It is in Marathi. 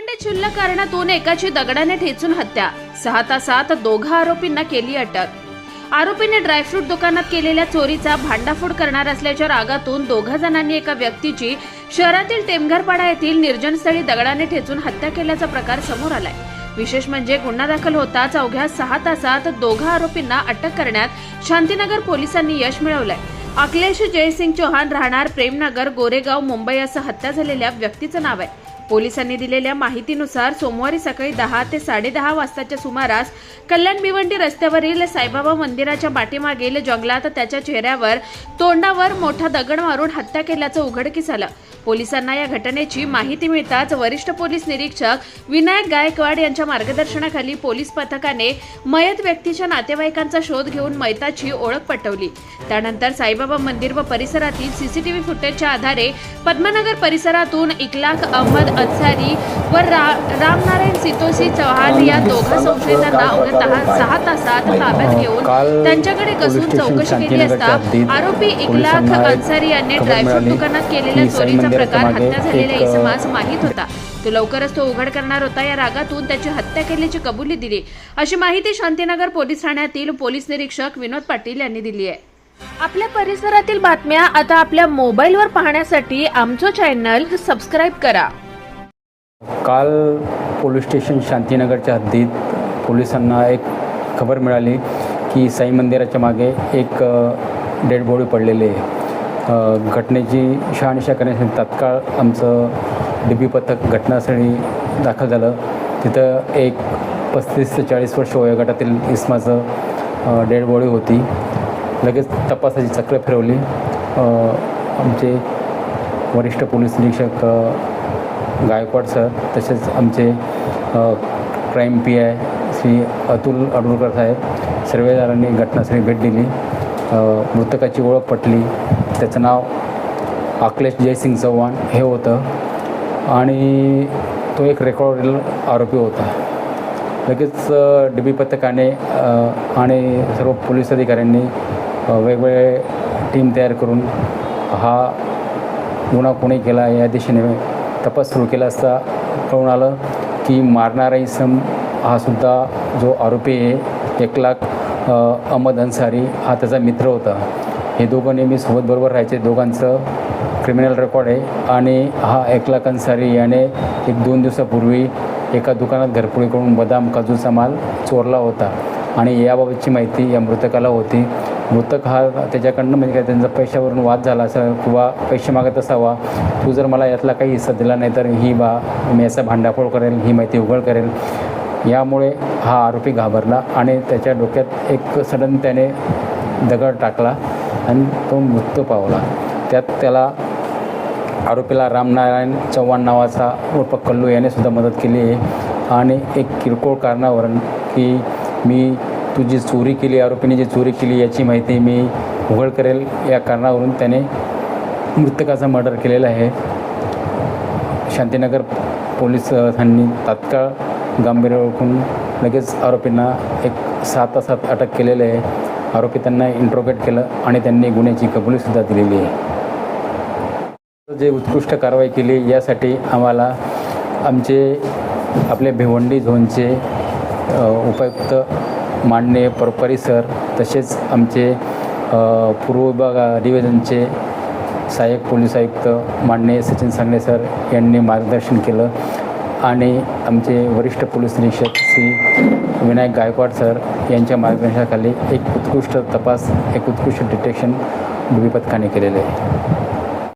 भिवंडी क्षुल्लक कारणातून एकाची दगडाने ठेचून हत्या. सहा तासात दोघा आरोपींना केली अटक. आरोपीने ड्रायफ्रूट दुकानात केलेल्या चोरीचा भांडाफोड करणार असल्याच्या रागातून दोघा जणांनी एका व्यक्तीची शहरातील टेमघरपाडा येथील निर्जनस्थळी दगडाने ठेचून हत्या केल्याचा प्रकार समोर आलाय. विशेष म्हणजे गुन्हा दाखल होताच अवघ्या सहा तासात दोघा आरोपींना अटक करण्यात शांतीनगर पोलिसांनी यश मिळवलंय. अखिलेश जयसिंग चौहान राहणार प्रेमनगर गोरेगाव मुंबई असं हत्या झालेल्या व्यक्तीचं नाव आहे. पोलिसांनी दिलेल्या माहितीनुसार सोमवारी सकाळी दहा ते साडेदहा वाजताच्या सुमारास कल्याण भिवंडी रस्त्यावरील साईबाबा मंदिराच्या पाठीमागील जंगलात त्याच्या चेहऱ्यावर तोंडावर मोठा दगड मारून हत्या केल्याचं उघडकीस आलं. पोलिसांना या घटनेची माहिती मिळताच वरिष्ठ पोलीस निरीक्षक विनायक गायकवाड यांच्या मार्गदर्शनाखाली पोलीस पथकाने मयत व्यक्तीच्या नातेवाईकांचा शोध घेऊन मयताची ओळख पटवली. त्यानंतर साईबाबा मंदिर व परिसरातील सीसीटीव्ही फुटेजच्या आधारे पद्मनगर परिसरातून इकलाक अहमद अन्सारी व रा- रामनारायण सितोसी चव्हाण या दोघा संशयितांना अवघ्या सहा तासात ताब्यात घेऊन त्यांच्याकडे कसून चौकशी केली असता आरोपी इकलाख अन्सारी यांनी ड्रायफ्रूट दुकानात केलेल्या चोरीचा प्रकार हत्या झालेल्या इसमास माहीत होता. तो लवकरच तो उघड करणार होता या रागातून त्याची हत्या केल्याची कबुली दिली. अशी माहिती शांतीनगर पोलीस ठाण्यातील पोलीस निरीक्षक विनोद पाटील यांनी दिली आहे. आपल्या परिसरातील बातम्या आता आपल्या मोबाईलवर पाहण्यासाठी आमचं चॅनल सबस्क्राईब करा. काल पोलीस स्टेशन शांतीनगरच्या हद्दीत पोलिसांना एक खबर मिळाली की साई मंदिराच्या मागे एक डेड बॉडी पडलेली आहे. घटनेची शहानिशा करण्यासाठी तात्काळ आमचं डी बी पथक घटनास्थळी दाखल झालं. तिथं एक पस्तीस ते चाळीस वर्ष वयोगटातील इस्माचं डेड बॉडी होती. लगेच तपासाची चक्र फिरवली. आमचे वरिष्ठ पोलीस निरीक्षक गायकवाड सर तसेच आमचे crime P I Shri Atul Adulkar साहेब सर्वेदारांनी घटनास्थळी भेट दिली. मृतकाची ओळख पटली. त्याचं नाव अखिलेश जयसिंग चव्हाण हे होतं. आणि तो एक रेकॉर्डेल आरोपी होता. लगेच डी बी पथकाने आणि सर्व पोलीस अधिकाऱ्यांनी वेगवेगळे टीम तयार करून हा गुन्हा कोणी केला या दिशेने तपास सुरू केला असता कळून आलं की मारणारा इसम हा सुद्धा जो आरोपी आहे एक लाख अहमद अन्सारी हा त्याचा मित्र होता. हे दोघं नेहमी सोबत बरोबर राहायचे. दोघांचं क्रिमिनल रेकॉर्ड आहे. आणि हा एकला याने एक दोन दिवसापूर्वी एका दुकानात घरपुडी करून बदाम काजूचा माल चोरला होता. आणि याबाबतची माहिती या मृतकाला होती. मृतक हा त्याच्याकडनं म्हणजे काय त्यांचा पैशावरून वाद झाला असा किंवा पैसे मागत असावा तू जर मला यातला काही हिस्सा दिला नाही तर ही बा मी याचा भांडाफोड करेल ही माहिती उघड करेल. यामुळे हा आरोपी घाबरला आणि त्याच्या डोक्यात एक सडन त्याने दगड टाकला. आणि तो मृत्यू पावला. त्यात त्याला आरोपीला रामनारायण चव्हाण नावाचा उर्फ कल्लू याने सुद्धा मदत केली आहे. आणि एक किरकोळ कारणावरून की मी तुझी चोरी केली आरोपीने जी चोरी केली याची माहिती मी उघड करेल. या कारणावरून त्याने मृतकाचा मर्डर केलेला आहे. शांतीनगर पोलिसांनी तात्काळ गांभीर्य ओळखून लगेच आरोपींना एक सात तासात अटक केलेलं आहे. आरोपितांना त्यांना इंट्रोगेट केलं आणि त्यांनी गुन्ह्याची कबुलीसुद्धा दिलेली आहे. जे उत्कृष्ट कारवाई केली यासाठी आम्हाला आमचे आपले भिवंडी झोनचे उपायुक्त माननीय परपरी सर तसेच आमचे पूर्व विभाग डिव्हिजनचे सहाय्यक पोलीस आयुक्त माननीय सचिन सांगणे सर यांनी मार्गदर्शन केलं आणि आमचे वरिष्ठ पोलीस निरीक्षक श्री विनायक गायकवाड सर यांच्या मार्गदर्शनाखाली एक उत्कृष्ट तपास एक उत्कृष्ट डिटेक्शन भूमिपथकाने केलेले आहे.